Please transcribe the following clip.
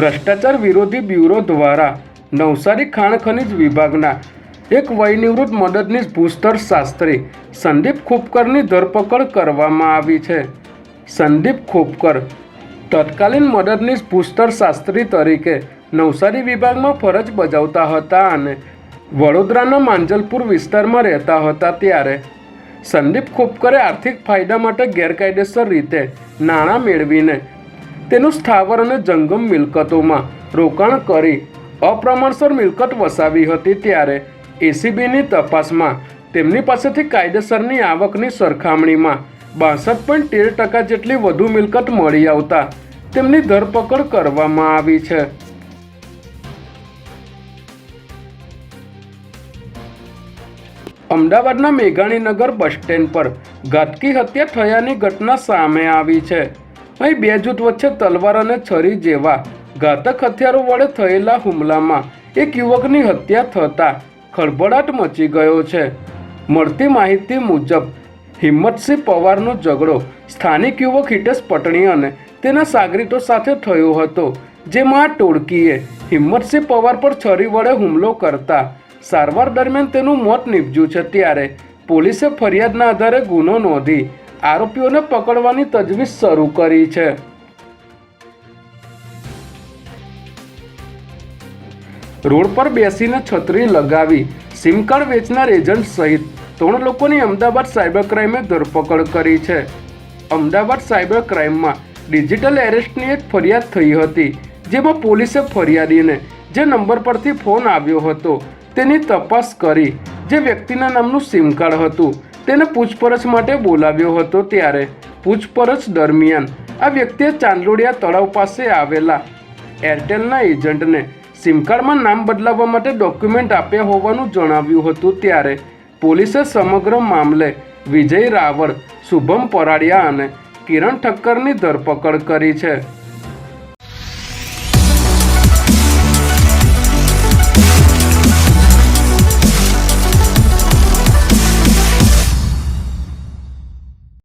ભ્રષ્ટાચાર વિરોધી બ્યુરો દ્વારા નવસારી ખાણ ખનિજ વિભાગના એક વયનિવૃત્ત મદદનીશ ભૂસ્તર શાસ્ત્રી સંદીપ ખોપકરની ધરપકડ કરવામાં આવી છે. સંદીપ ખોપકર તત્કાલીન મદદનીશ ભૂસ્તર શાસ્ત્રી તરીકે નવસારી વિભાગમાં ફરજ બજાવતા હતા અને વડોદરાના માંજલપુર વિસ્તારમાં રહેતા હતા ત્યારે સંદીપ ખોપકરે આર્થિક ફાયદા માટે ગેરકાયદેસર રીતે નાણાં મેળવીને તેનું સ્થાવર અને જંગમ મિલકતોમાં રોકાણ કરી અપ્રમાણસર મિલકત વસાવી હતી ત્યારે એસીબીની તપાસમાં તેમની પાસેથી કાયદેસરની આવકની સરખામણીમાં બાસઠ પોઈન્ટ તેર ટકા જેટલી વધુ મિલકત મળી આવતા તેમની ધરપકડ કરવામાં આવી છે. અમદાવાદના મેઘાણીનગર બસ સ્ટેન્ડ પર ઘાતકી હત્યા થયાની ઘટના સામે આવી છે. અહીં બે જૂથ વચ્ચે તલવાર અને છરી જેવા ઘાતક હથિયારો વડે થયેલા હુમલામાં એક યુવકની હત્યા થતાં ખળભળાટ મચી ગયો છે. મળતી માહિતી મુજબ, હિંમતસિંહ પવારનો ઝઘડો સ્થાનિક યુવક હિટેશ પટણી અને તેના સાગરીતો સાથે થયો હતો, જેમાં આ ટોળકીએ હિંમતસિંહ પવાર પર છરી વડે હુમલો કરતા સારવાર દરમિયાન તેનું મોત નીપજ્યું છે. ત્યારે પોલીસે ફરિયાદના આધારે ગુનો નોંધી આરોપીઓને પકડવાની તજવીજ શરૂ કરી છે. રોડ પર બેસીને છત્રી લગાવી, સિમ કાર્ડ વેચનાર એજન્ટ સહિત ત્રણ લોકોની અમદાવાદ સાયબર ક્રાઇમે ધરપકડ કરી છે. અમદાવાદ સાયબર ક્રાઇમમાં ડિજિટલ એરેસ્ટની એક ફરિયાદ થઈ હતી, જેમાં પોલીસે ફરિયાદીને જે નંબર પરથી ફોન આવ્યો હતો તેની તપાસ કરી, જે વ્યક્તિના નામનું સિમ કાર્ડ હતું. તેને પૂછપરછ માટે બોલાવ્યો હતો ત્યારે પૂછપરછ દરમિયાન આ વ્યક્તિએ ચાંદલોડિયા તળાવ પાસે આવેલા એરટેલના એજન્ટને સિમ કાર્ડમાં નામ બદલાવવા માટે ડોક્યુમેન્ટ આપ્યા હોવાનું જણાવ્યું હતું ત્યારે પોલીસે સમગ્ર મામલે વિજય રાવળ, શુભમ પરાડિયા અને કિરણ ઠક્કરની ધરપકડ કરી છે.